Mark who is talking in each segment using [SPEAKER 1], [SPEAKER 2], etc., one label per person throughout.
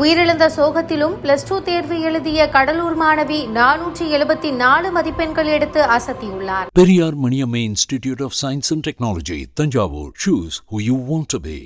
[SPEAKER 1] உயிரிழந்த சோகத்திலும் plus two தேர்வு எழுதிய கடலூர் மாணவி நானூற்றி எழுபத்தி நாலு மதிப்பெண்கள் எடுத்து அசத்தியுள்ளார்
[SPEAKER 2] Periyar Maniammai institute of science and technology Thanjavur choose who you want to be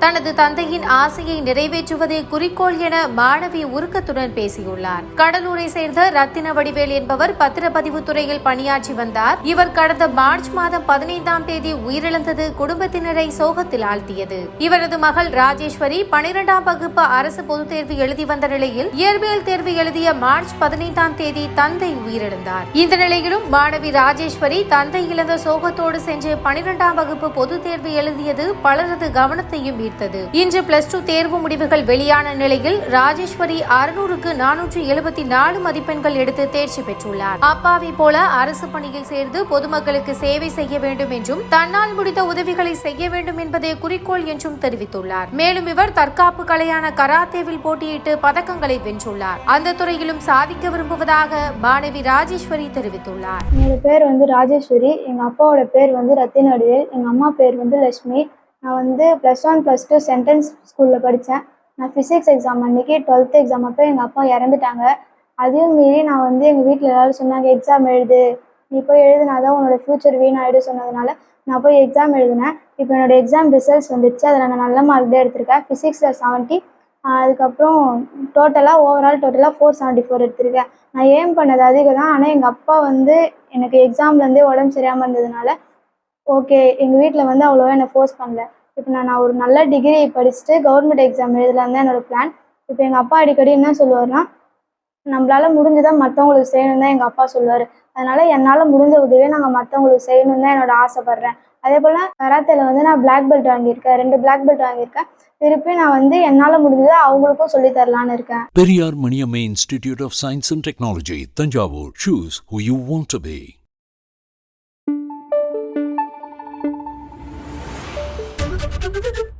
[SPEAKER 1] தனது தந்தையின் ஆசையை நிறைவேற்றுவதே குறிக்கோள் என மாணவி உருக்கத்துடன் பேசியுள்ளார். கடலூரை சேர்ந்த ரத்தின வடிவேல் என்பவர் பத்திரப்பதிவு துறையில் பணியாற்றி வந்தார். இவர் கடந்த மார்ச் மாதம் பதினைந்தாம் தேதி உயிரிழந்தது குடும்பத்தினரை சோகத்தில் ஆழ்த்தியது. இவரது மகள் ராஜேஸ்வரி பனிரெண்டாம் வகுப்பு அரசு பொதுத் தேர்வு எழுதி வந்த நிலையில் இயற்பியல் தேர்வு எழுதிய மார்ச் பதினைந்தாம் தேதி தந்தை உயிரிழந்தார். இந்த நிலையிலும் மாணவி ராஜேஸ்வரி தந்தை இழந்த சோகத்தோடு சென்று பனிரெண்டாம் வகுப்பு பொதுத் தேர்வு எழுதியது பலரது கவனத்தையும் ஈர்த்தது இன்று பிளஸ் டூ தேர்வு முடிவுகள் வெளியான நிலையில் ராஜேஸ்வரி அறுநூறுக்கு நானூற்றி எழுபத்தி நாலு மதிப்பெண்கள் எடுத்து தேர்ச்சி பெற்றுள்ளார். அப்பாவை போல அரசு பணியில் சேர்ந்து பொதுமக்களுக்கு சேவை செய்ய வேண்டும் என்றும் தன்னால் முடிந்த உதவிகளை செய்ய வேண்டும் என்பதே குறிக்கோள் என்றும் தெரிவித்துள்ளார். மேலும் இவர் தற்காப்பு கலையான கராத்தேவில் போட்டியிட்டு பதக்கங்களை வென்றுள்ளார். அந்த துறையிலும் சாதிக்க விரும்புவதாக மாணவி ராஜேஸ்வரி தெரிவித்துள்ளார்.
[SPEAKER 3] என்னோட பேர் வந்து ராஜேஸ்வரி. எங்கள் அப்பாவோட பேர் வந்து ரத்தினடிவேல். எங்கள் அம்மா பேர் வந்து லட்சுமி. நான் வந்து plus one plus two sentence ஸ்கூலில் படித்தேன் நான் ஃபிசிக்ஸ் எக்ஸாம் அன்றைக்கி டுவெல்த் எக்ஸாம் அப்போ எங்கள் அப்பா இறந்துட்டாங்க. அதையும் மீறி நான் வந்து எங்கள் வீட்டில் எல்லோரும் சொன்னாங்க எக்ஸாம் எழுது. நீ போய் எழுதுனா தான் உன்னோட ஃப்யூச்சர் வீணாயிடும் சொன்னதுனால நான் போய் எக்ஸாம் எழுதினேன். இப்போ என்னோடய எக்ஸாம் ரிசல்ட்ஸ் வந்துடுச்சு அதில் நான் நல்ல மார்க் தான் எடுத்திருக்கேன். ஃபிசிக்ஸில் செவன்ட்டி அதுக்கப்புறம் டோட்டலாக ஓவரால் டோட்டலாக ஃபோர் செவன்ட்டி ஃபோர் எடுத்திருக்கேன். நான் ஏம் பண்ணது அதிகம் தான் ஆனால் எங்கள் அப்பா வந்து எனக்கு எக்ஸாம்லேருந்தே உடம்பு சரியாமல் இருந்ததுனால ஓகே எங்கள் வீட்டில் வந்து அவ்வளோவா என்னை ஃபோர்ஸ் பண்ணல. இப்போ நான் நான் ஒரு நல்ல டிகிரி படிச்சுட்டு கவர்மெண்ட் எக்ஸாம் எழுதலாம் தான் என்னோட பிளான் இப்போ எங்கள் அப்பா அடிக்கடி என்ன சொல்லுவார்னா நம்மளால் முடிஞ்சதான் மற்றவங்களுக்கு செய்யணும் தான் எங்கள் அப்பா சொல்லுவார். அதனால என்னால் முடிஞ்ச உதவியை நாங்கள் மற்றவங்களுக்கு செய்யணும் தான் என்னோட ஆசைப்பட்றேன். அதே போல் கராத்தேல வந்து நான் பிளாக் பெல்ட் வாங்கியிருக்கேன். ரெண்டு பிளாக் பெல்ட் வாங்கியிருக்கேன். திருப்பி நான் வந்து என்னால் முடிஞ்சதை அவங்களுக்கும் சொல்லி தரலான்னு இருக்கேன்.
[SPEAKER 2] Periyar Maniammai institute of science and technology Thanjavur. Choose who you want to be Thank you.